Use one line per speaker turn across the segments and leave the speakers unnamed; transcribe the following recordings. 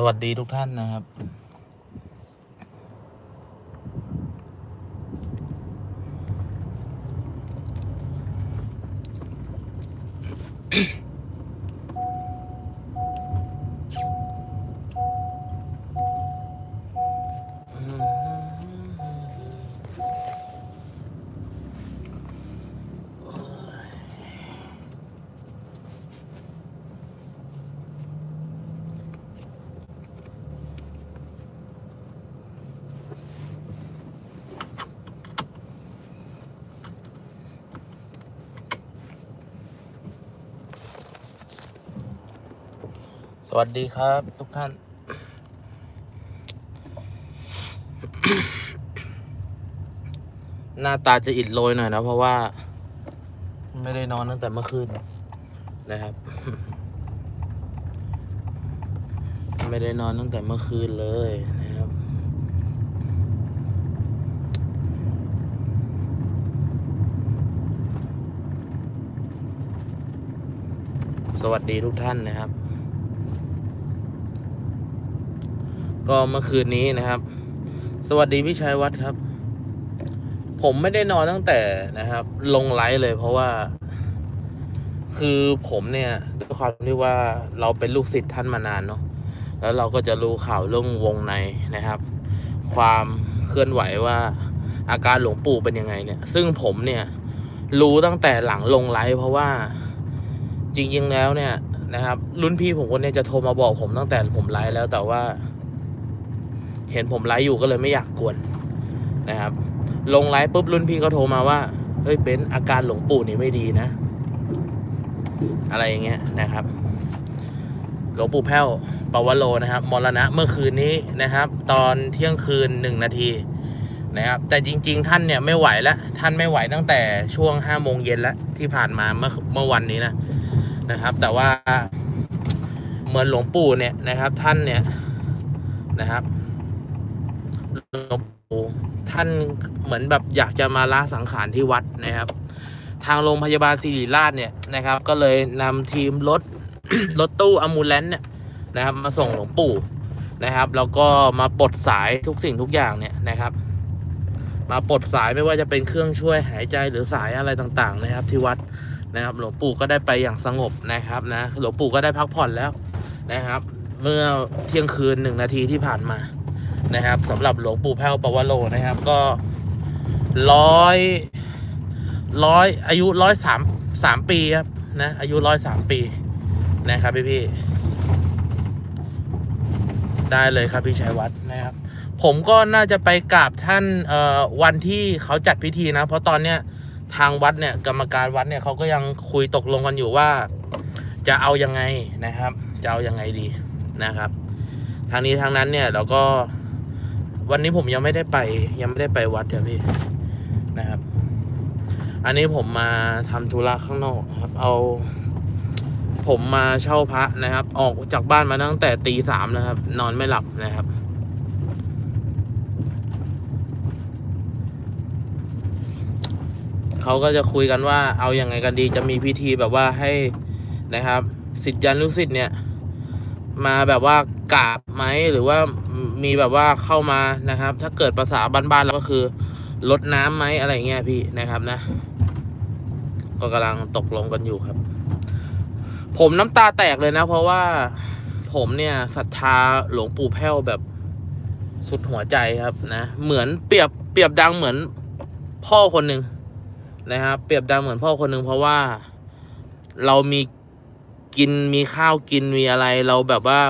สวัสดีทุกท่านนะครับ วัสดีครับทุกท่าน หน้าตาจะอิดโรยหน่อยนะ เพราะว่า ไม่ได้นอนตั้งแต่เมื่อคืนนะครับ ไม่ได้นอนตั้งแต่เมื่อคืนเลยนะครับสวัสดีทุกท่านนะครับ ก็เมื่อคืนนี้นะครับ สวัสดีพี่ชัยวัฒน์ครับ ผมไม่ได้นอนตั้งแต่นะครับ ลงไลฟ์เลยเพราะว่า คือผมเนี่ยด้วยความที่ว่าเราเป็นลูกศิษย์ท่านมานานเนาะแล้วเราก็จะรู้ข่าวเรื่องวงในนะครับ ความเคลื่อนไหวว่า อาการหลวงปู่เป็นยังไงเนี่ย ซึ่งผมเนี่ย รู้ตั้งแต่หลังลงไลฟ์เพราะว่าจริงๆแล้วเนี่ยนะครับ รุ่นพี่ผมคนเนี้จะโทรมาบอกผมตั้งแต่ผมไลฟ์แล้วแต่ว่า เห็นผมไลฟ์อยู่ก็เลยไม่อยากกวนนะครับ ลงไลฟ์ปุ๊บรุ่นพี่ก็โทรมาว่าเฮ้ยเบนซ์อาการหลวงปู่นี่ไม่ดีนะ อะไรอย่างเงี้ยนะครับ หลวงปู่แพ้วปวโรนะครับมรณะเมื่อคืนนี้นะครับ ตอนเที่ยงคืนหนึ่งนาทีนะครับแต่จริง ๆ ท่านเนี่ยไม่ไหวแล้วท่านไม่ไหวตั้งแต่ช่วงห้าโมงเย็นแล้วที่ผ่านมาเมื่อเมื่อวันนี้นะนะครับ แต่ว่าเหมือนหลวงปู่เนี่ยนะครับ ท่านเนี่ยนะครับ หลวงปู่ท่านเหมือนแบบอยากจะมาละสังขารที่วัดนะครับ ทางโรงพยาบาลศิริราชเนี่ยนะครับ ก็เลยนำทีมรถรถตู้อมูลเลนเนี่ยนะครับ มาส่งหลวงปู่นะครับ แล้วก็มาปลดสายทุกสิ่งทุกอย่างเนี่ยนะครับ มาปลดสายไม่ว่าจะเป็นเครื่องช่วยหายใจหรือสายอะไรต่างๆ นะครับ ที่วัดนะครับ หลวงปู่ก็ได้ไปอย่างสงบนะครับนะหลวงปู่ก็ได้พักผ่อนแล้วนะครับ เมื่อเที่ยงคืนหนึ่งนาทีที่ผ่านมา นะครับสำหรับหลวงปู่แพ้วปวโรนะครับ ก็ร้อยร้อยอายุร้อยสามสามปีครับนะอายุร้อยสามปีนะครับพี่พี่ได้เลยครับพี่ชัยวัฒน์นะครับ ผมก็น่าจะไปกราบท่านเอ่อวันที่เขาจัดพิธีนะ เพราะตอนเนี้ยทางวัดเนี่ยกรรมการวัดเนี่ยเขาก็ยังคุยตกลงกันอยู่ว่า จะเอายังไงนะครับ จะเอายังไงดีนะครับ ทางนี้ทางนั้นเนี่ยเราก็ วันนี้ผมยังไม่ได้ไป ยังไม่ได้ไปวัดครับพี่นะครับ อันนี้ผมมาทำธุระข้างนอกครับ เอา ผมมาเช่าพระนะครับ ออกจากบ้านมาตั้งแต่ตีสามนะครับ นอนไม่หลับนะครับเขาก็จะคุยกันว่าเอาอยัางไงกันดีจะมีพิธีแบบว่าให้นะครับสิทธิยันลูกศิษย์เนี่ย มาแบบว่า กาบไหมหรือว่ามีแบบว่าเข้ามานะครับ ถ้าเกิดภาษาบ้านๆเราก็คือลดน้ำไหมอะไรเงี้ยพี่นะครับนะ ก็กำลังตกลงกันอยู่ครับ ผมน้ำตาแตกเลยนะ เพราะว่าผมเนี่ยศรัทธาหลวงปู่แพ้วแบบสุดหัวใจครับนะเหมือนเปรียบเปรียบดังเหมือนพ่อคนหนึ่งนะครับเปรียบดังเหมือนพ่อคนหนึ่งเพราะว่าเรามีกินมีข้าวกินมีอะไรเราแบบว่า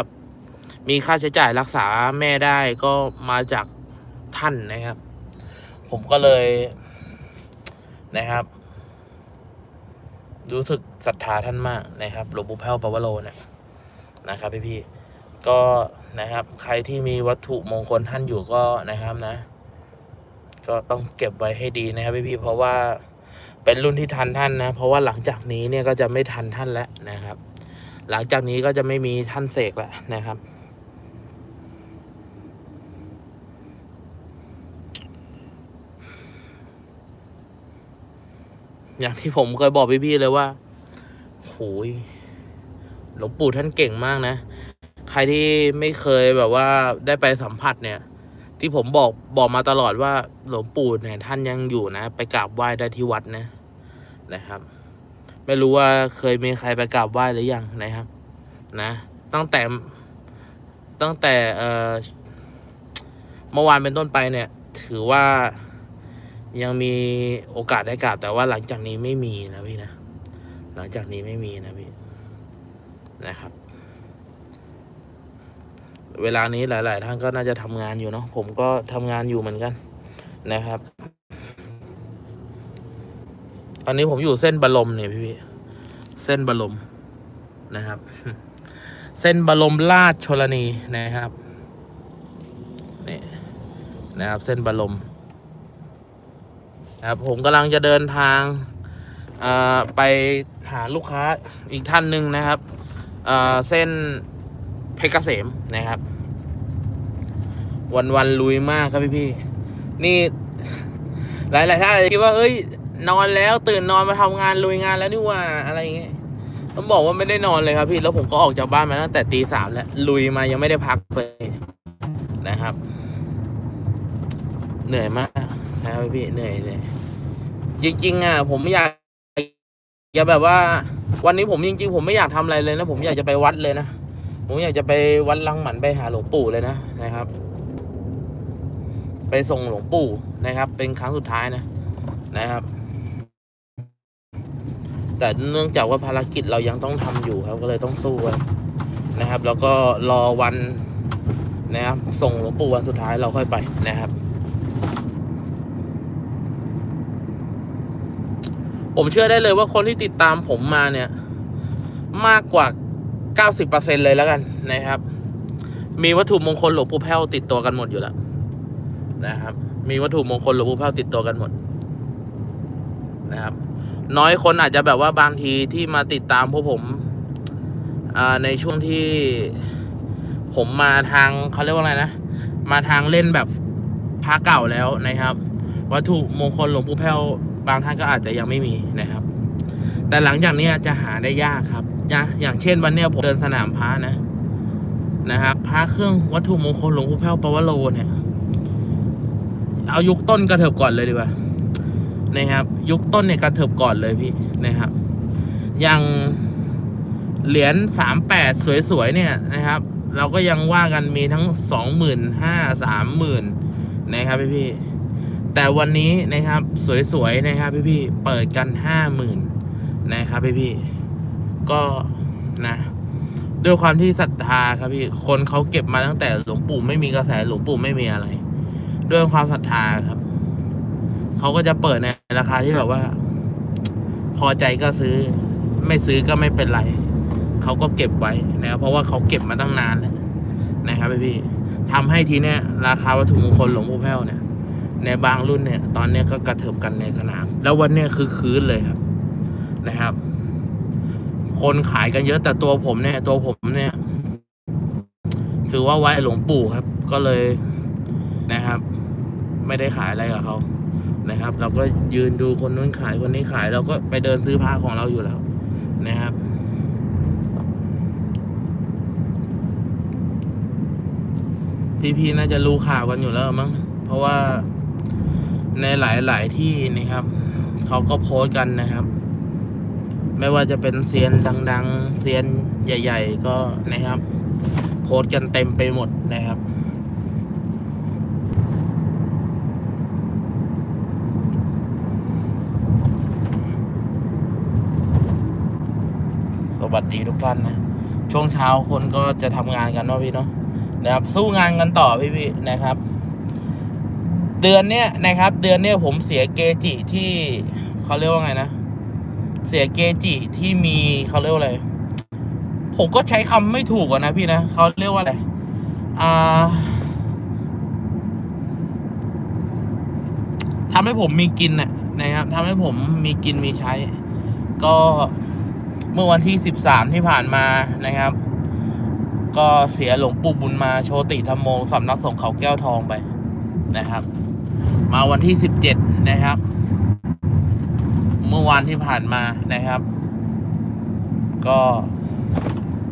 มีค่าใช้จ่ายรักษาแม่ได้ก็มาจากท่านนะครับ ผมก็เลยนะครับ รู้สึกศรัทธาท่านมากนะครับหลวงปู่แพ้วปวโรเนี่ยนะครับพี่พี่ก็นะครับ ใครที่มีวัตถุมงคลท่านอยู่ก็นะครับนะ ก็ต้องเก็บไว้ให้ดีนะครับพี่พี่เพราะว่าเป็นรุ่นที่ทันท่านนะ เพราะว่าหลังจากนี้เนี่ยก็จะไม่ทันท่านแล้วนะครับ หลังจากนี้ก็จะไม่มีท่านเสกแล้วนะครับ อย่างที่ผมเคยบอกพี่ๆเลยว่าโหยหลวงปู่ท่านเก่งมากนะ ใครที่ไม่เคยแบบว่าได้ไปสัมผัสเนี่ย ที่ผมบอกบอกมาตลอดว่าหลวงปู่เนี่ย ท่านยังอยู่นะ ไปกราบไหว้ได้ที่วัดนะนะครับ ไม่รู้ว่าเคยมีใครไปกราบไหว้หรือยังนะครับ นะ ตั้งแต่ตั้งแต่เอ่อเมื่อวานเป็นต้นไปเนี่ย ถือว่า ยังมีโอกาสได้กราบแต่ว่าหลังจากนี้ไม่มีนะพี่นะ หลังจากนี้ไม่มีนะพี่นะครับ เวลานี้หลาย ๆ ท่านก็น่าจะทำงานอยู่เนาะผมก็ทำงานอยู่เหมือนกันนะครับ ตอนนี้ผมอยู่เส้นบรมเนี่ยพี่พี่เส้นบรมนะครับ เส้นบรมราชชลนีนะครับนี่นะครับ เส้นบรม นะครับผมกำลังจะเดินทางไปหาลูกค้าอีกท่านหนึ่งนะครับเส้นเพชรเกษมนะครับ วันวันลุยมากครับพี่พี่ๆนี่ หลายหลายๆท่านคิดว่าเอ้ย นอนแล้วตื่นนอนมาทำงานลุยงานแล้วนี่ว่าอะไรอย่างเงี้ยต้องบอกว่าไม่ได้นอนเลยครับพี่แล้วผมก็ออกจากบ้านมาตั้งแต่ตีสามแล้วลุยมายังไม่ได้พักเลยนะครับ เหนื่อยมาก ครับพี่เหนื่อยเลยจริงๆอะผมอยากอยากแบบว่า วันนี้ผมจริง ๆ ผมไม่อยากทำอะไรเลยนะผมอยากจะไปวัดเลยนะผมอยากจะไปวัดลังหมันไปหาหลวงปู่เลยนะนะครับ ไปส่งหลวงปู่นะครับ เป็นครั้งสุดท้ายนะนะครับ แต่เนื่องจากว่าภารกิจเรายังต้องทำอยู่ครับ ก็เลยต้องสู้นะครับ แล้วก็รอวันนะครับ ส่งหลวงปู่วันสุดท้ายเราค่อยไปนะครับ ผมเชื่อได้เลยว่าคนที่ติดตามผมมาเนี่ย มากกว่า 90%เลยแล้วกันนะครับ มีวัตถุมงคลหลวงปู่แพ้วติดตัวกันหมดอยู่แล้วนะครับ มีวัตถุมงคลหลวงปู่แพ้วติดตัวกันหมดนะครับ น้อยคนอาจจะแบบว่าบางทีที่มาติดตามพวกผมในช่วงที่ผมมาทางเขาเรียกว่าอะไรนะ มาทางเล่นแบบพระเก่าแล้วนะครับ วัตถุมงคลหลวงปู่แพ้วบางท่านก็อาจจะยังไม่มีนะครับ แต่หลังจากนี้จะหาได้ยากครับนะอย่างเช่นวันนี้ผมเดินสนามพระนะนะครับพระเครื่องวัตถุมงคลหลวงปู่แพ้วปวโรเนี่ย เอายุคต้นกระเถิบก่อนเลยดีกว่านะครับ ยุคต้นเนี่ยกระเถิบก่อนเลยพี่นะครับ อย่างเหรียญสามแปดสวยๆเนี่ยนะครับ เราก็ยังว่ากันมีทั้งสองหมื่นห้าสามหมื่นนะครับพี่พี่ แต่วันนี้นะครับสวยๆนะครับพี่พี่ๆเปิดกันห้าหมื่นนะครับพี่พี่ๆก็นะด้วยความที่ศรัทธาครับพี่ คนเขาเก็บมาตั้งแต่หลวงปู่ไม่มีกระแสหลวงปู่ไม่มีอะไร ด้วยความศรัทธาครับเขาก็จะเปิดในราคาที่แบบว่า พอใจก็ซื้อ ไม่ซื้อก็ไม่เป็นไรเขาก็เก็บไว้นะครับเพราะว่าเขาเก็บมาตั้งนานนะครับพี่ทำให้ทีเนี้ยราคาวัตถุมงคลหลวงปู่แพ้วเนี่ย ในบางรุ่นเนี่ย ตอนเนี้ยก็กระเถิบกันในสนาม แล้ววันเนี้ยคือคืนเลยครับนะครับ คนขายกันเยอะแต่ตัวผมเนี่ย ตัวผมเนี่ย ถือว่าไว้หลวงปู่ครับ ก็เลยนะครับ ไม่ได้ขายอะไรกับเขานะครับ เราก็ยืนดูคนนู้นขายคนนี้ขาย เราก็ไปเดินซื้อผ้าของเราอยู่แล้ว นะครับพี่ๆน่าจะรู้ข่าวกันอยู่แล้วมั้ง เพราะว่า ในหลาย ๆ ที่นะครับ เขาก็โพสต์กันนะครับ ไม่ว่าจะเป็นเซียนดัง ๆ เซียนใหญ่ ๆ ก็นะครับ โพสต์กันเต็มไปหมดนะครับสวัสดีทุกท่านนะ ช่วงเช้าคนก็จะทำงานกันเนาะพี่เนาะนะครับ สู้งานกันต่อพี่พี่ๆนะครับ เดือนเนี้ยนะครับ เดือนเนี้ยผมเสียเกจิที่เขาเรียกว่าไงนะ เสียเกจิที่มีเขาเรียกว่าอะไร ผมก็ใช้คำไม่ถูกอะนะพี่นะเขาเรียกว่าอะไร อ่าทำให้ผมมีกินน่ะนะครับทำให้ผมมีกินมีใช้ ก็เมื่อวันที่สิบสามที่ผ่านมานะครับ ก็เสียหลวงปู่บุญมาโชติธรรมโมสำนักสงฆ์เขาแก้วทองไปนะครับ มาวันที่สิบเจ็ดนะครับ เมื่อวานที่ผ่านมานะครับ ก็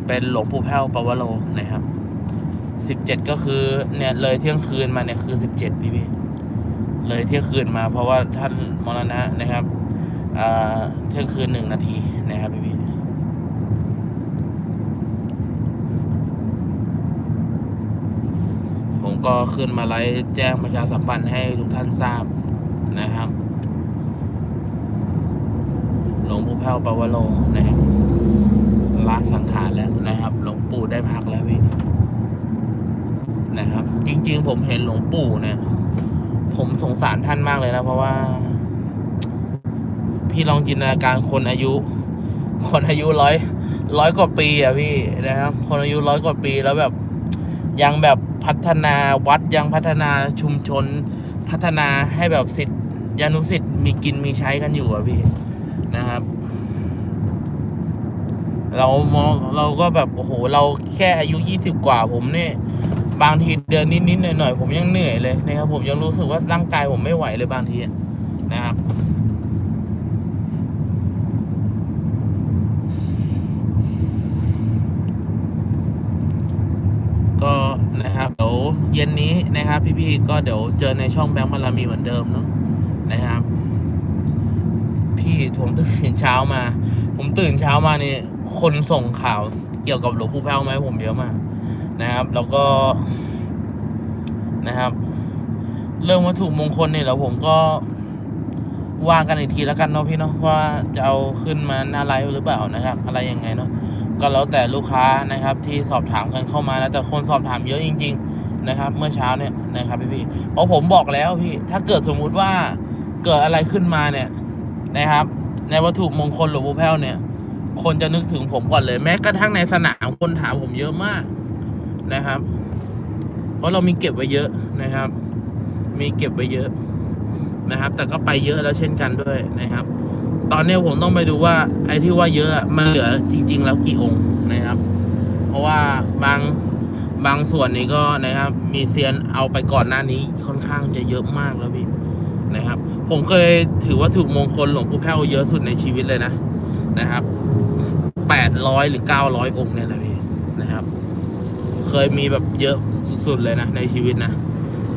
เป็นหลวงปู่แพ้วปวโรนะครับสิบเจ็ดก็คือเนี่ยเลยเที่ยงคืนมาเนี่ยคือสิบเจ็ดพี่พี่เลยเที่ยงคืนมา เพราะว่าท่านมรณะนะครับอ่าเที่ยงคืนหนึ่งนาทีนะครับพี่พี่ผม ก็ขึ้นมาไลฟ์แจ้งประชาสัมพันธ์ให้ทุกท่านทราบนะครับ หลวงปู่แพ้วปาวโลนะครับละสังขารแล้วนะครับ หลวงปู่ได้พักแล้วพี่นะครับ จริง ๆ ผมเห็นหลวงปู่เนี่ย ผมสงสารท่านมากเลยนะ เพราะว่า พี่ลองจินตนาการคนอายุ คนอายุร้อยร้อยกว่าปีอะพี่นะครับ คนอายุร้อยกว่าปีแล้วแบบยังแบบ พัฒนาวัดยังพัฒนาชุมชน พัฒนาให้แบบสิทธิยานุสิทธิ์มีกินมีใช้กันอยู่อะพี่นะครับ เรามองเราก็แบบโอ้โหเราแค่อายุยี่สิบกว่าผมเนี่ยบางทีเดินนิดๆหน่อยๆผมยังเหนื่อยเลยนะครับ ผมยังรู้สึกว่าร่างกายผมไม่ไหวเลยบางทีนะครับ ก็นะครับ เย็นนี้นะครับ พี่ๆก็เดี๋ยวเจอในช่องแบงค์มารามีเหมือนเดิมเนาะนะครับ พี่ผมตื่นเช้ามา ผมตื่นเช้ามานี่คนส่งข่าวเกี่ยวกับหลวงปู่แพ้วมาให้ผมเยอะมากนะครับ แล้วก็นะครับ เรื่องวัตถุมงคลเนี่ยแล้วผมก็ว่ากันอีกทีแล้วกันเนาะพี่เนาะว่าจะเอาขึ้นมาหน้าไลฟ์หรือเปล่านะครับ อะไรยังไงเนาะก็แล้วแต่ลูกค้านะครับที่สอบถามกันเข้ามานะแต่คนสอบถามเยอะจริง ๆ นะครับ เมื่อเช้าเนี่ยนะครับพี่พี่เพราะผมบอกแล้วพี่ถ้าเกิดสมมุติว่าเกิดอะไรขึ้นมาเนี่ยนะครับ ในวัตถุมงคลหลวงปู่แพ้วเนี่ย คนจะนึกถึงผมก่อนเลยแม้กระทั่งในสนามคนถามผมเยอะมากนะครับ เพราะเรามีเก็บไว้เยอะนะครับ มีเก็บไว้เยอะนะครับ แต่ก็ไปเยอะแล้วเช่นกันด้วยนะครับ ตอนนี้ผมต้องไปดูว่า ไอ้ที่ว่าเยอะอะมันเหลือจริง ๆ แล้วกี่องค์นะครับ เพราะว่าบาง บางส่วนนี้ก็นะครับ มีเซียนเอาไปก่อนหน้านี้ค่อนข้างจะเยอะมากแล้วพี่นะครับ ผมเคยถือว่าถูกมงคลหลวงปู่แพ้วเยอะสุดในชีวิตเลยนะนะครับแปดร้อยหรือเก้าร้อยองค์เนี่ยนะพี่นะครับ เคยมีแบบเยอะสุดๆเลยนะในชีวิตนะ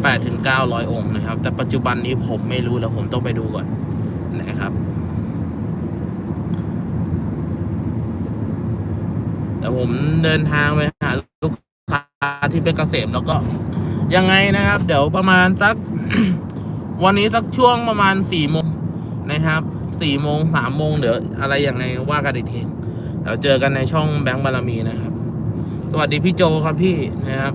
แปดถึงเก้าร้อยองค์นะครับ แต่ปัจจุบันนี้ผมไม่รู้แล้วผมต้องไปดูก่อนนะครับแต่ผมเดินทางไปหาลูก ที่เป็นเกษมแล้วก็ยังไงนะครับ เดี๋ยวประมาณสัก วันนี้สักช่วงประมาณสี่โมงนะครับสี่โมงสามโมงเดี๋ยวอะไรยังไงว่ากันอีกทีเดี๋ยวเจอกันในช่องแบงค์บารมีนะครับ สวัสดีพี่โจครับพี่นะครับ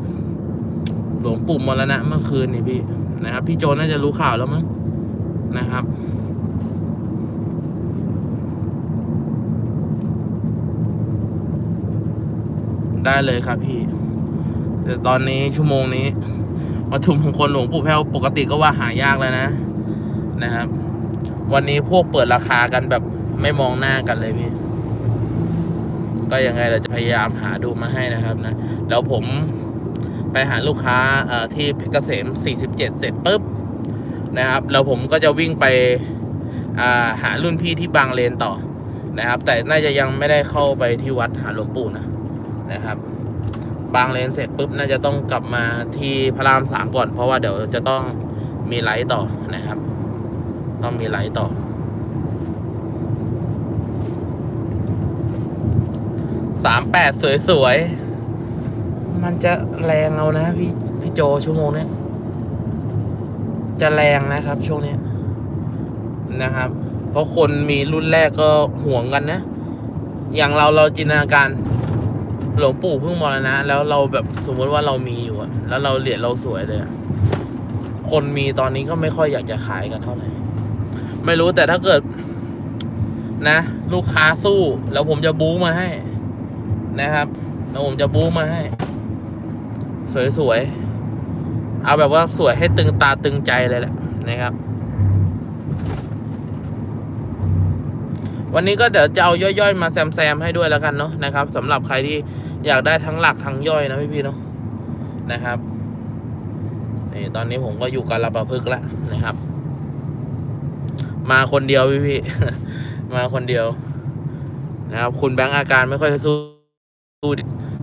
หลวงปู่มรณะเมื่อคืนนี่พี่นะครับ พี่โจน่าจะรู้ข่าวแล้วมั้งนะครับได้เลยครับพี่ แต่ตอนนี้ชั่วโมงนี้วัตถุมงคลหลวงปู่แพ้วปกติก็ว่าหายากแล้วนะ นะครับ วันนี้พวกเปิดราคากันแบบไม่มองหน้ากันเลยพี่ ก็ยังไงเราจะพยายามหาดูมาให้นะครับนะแล้วผมไปหาลูกค้าที่เพชรเกษม 47 เสร็จปุ๊บนะครับ แล้วผมก็จะวิ่งไปาหารุ่นพี่ที่บางเลนต่อนะครับ แต่น่าจะยังไม่ได้เข้าไปที่วัดหาหลวงปู่นะนะครับ บางเลนเสร็จปุ๊บน่าจะต้องกลับมาที่พระรามสามก่อน เพราะว่าเดี๋ยวจะต้องมีไลฟ์ต่อนะครับ ต้องมีไลฟ์ต่อ สามแปดสวยๆ มันจะแรงเอานะพี่พี่โจชั่วโมงนี้จะแรงนะครับช่วงนี้นะครับ เพราะคนมีรุ่นแรกก็ห่วงกันนะ อย่างเราเราจินตนาการ หลวงปู่เพิ่งมรณะ แล้วเราแบบสมมติว่าเรามีอยู่อะแล้วเราเหรียญเราสวยเลยอะคนมีตอนนี้ก็ไม่ค่อยอยากจะขายกันเท่าไหร่ ไม่รู้แต่ถ้าเกิด นะ ลูกค้าสู้ แล้วผมจะบู๊มาให้ นะครับแล้วผมจะบู๊มาให้ สวยๆเอาแบบว่าสวยให้ตึงตาตึงใจเลยแหละนะครับ วันนี้ก็เดี๋ยวจะเอาย่อยๆ มาแซมๆให้ด้วยแล้วกันเนาะนะครับสำหรับใครที่ อยากได้ทั้งหลักทั้งย่อยนะพี่ๆเนาะนะครับนี่ตอนนี้ผมก็อยู่กับระประพฤกแล้วนะครับ มาคนเดียวพี่ๆมาคนเดียวนะครับ คุณแบงค์อาการไม่ค่อยสู้สู้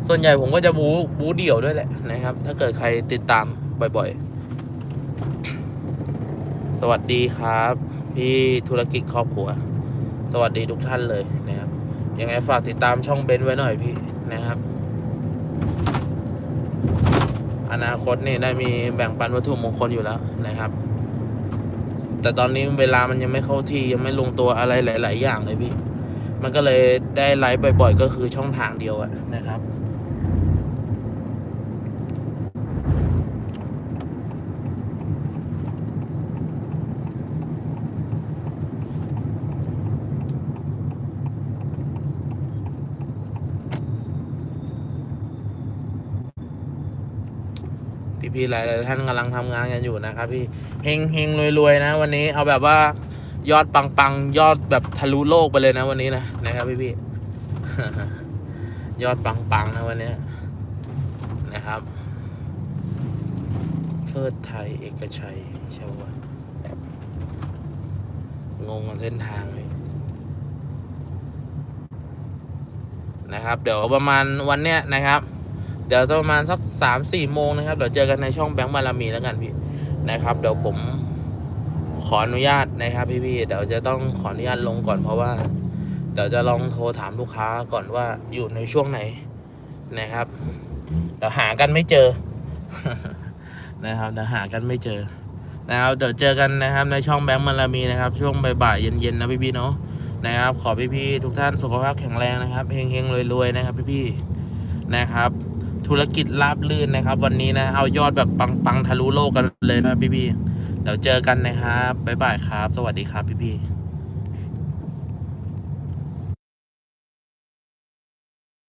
ส่วนใหญ่ผมก็จะบูบูเดี่ยวด้วยแหละนะครับ ถ้าเกิดใครติดตามบ่อยๆ สวัสดีครับ พี่ธุรกิจครอบครัว สวัสดีทุกท่านเลยนะครับยังไงฝากติดตามช่องเบนซ์ไว้หน่อยพี่นะครับ อนาคตนี่ได้มีแบ่งปันวัตถุมงคลอยู่แล้วนะครับ แต่ตอนนี้เวลามันยังไม่เข้าที่ยังไม่ลงตัวอะไรหลาย ๆ อย่างเลยพี่ มันก็เลยได้ไลฟ์บ่อย ๆ ก็คือช่องทางเดียวอะนะครับ พี่ๆหลายๆท่านกำลังทำงานกันอยู่นะครับพี่เฮงเฮงรวยๆนะ วันนี้เอาแบบว่ายอดปังๆ ยอดแบบทะลุโลกไปเลยนะวันนี้นะนะครับพี่ๆยอดปังๆนะวันนี้นะครับเทิดไทยเอกชัยชาวะงงกับเส้นทางเลยนะครับ เดี๋ยวประมาณวันเนี้ยนะครับ ดี๋ยวประมาณสักสามสี่โมงนะครับ เดี๋ยวเจอกันในช่องแบงค์บารมีแล้วกันพี่นะครับ เดี๋ยวผมขออนุญาตนะครับพี่ๆเดี๋ยวจะต้องขออนุญาตลงก่อนเพราะว่าเดี๋ยวจะลองโทรถามลูกค้าก่อนว่าอยู่ในช่วงไหนนะครับเดี๋ยวหากันไม่เจอนะครับเดี๋ยวหากันไม่เจอนะครับเดี๋ยวเจอกันนะครับในช่องแบงค์บารามีนะครับ ช่วงบ่ายๆเย็นๆนะพี่ๆเนาะนะครับ ขอพี่ๆทุกท่านสุขภาพแข็งแรงนะครับเฮงๆรวยๆนะครับพี่ๆนะครับ ธุรกิจราบลื่นนะครับ วันนี้นะ เอายอดแบบปังๆทะลุโลกกันเลยนะพี่ๆเดี๋ยวเจอกันนะครับบ๊ายบายครับ สวัสดีครับพี่ๆ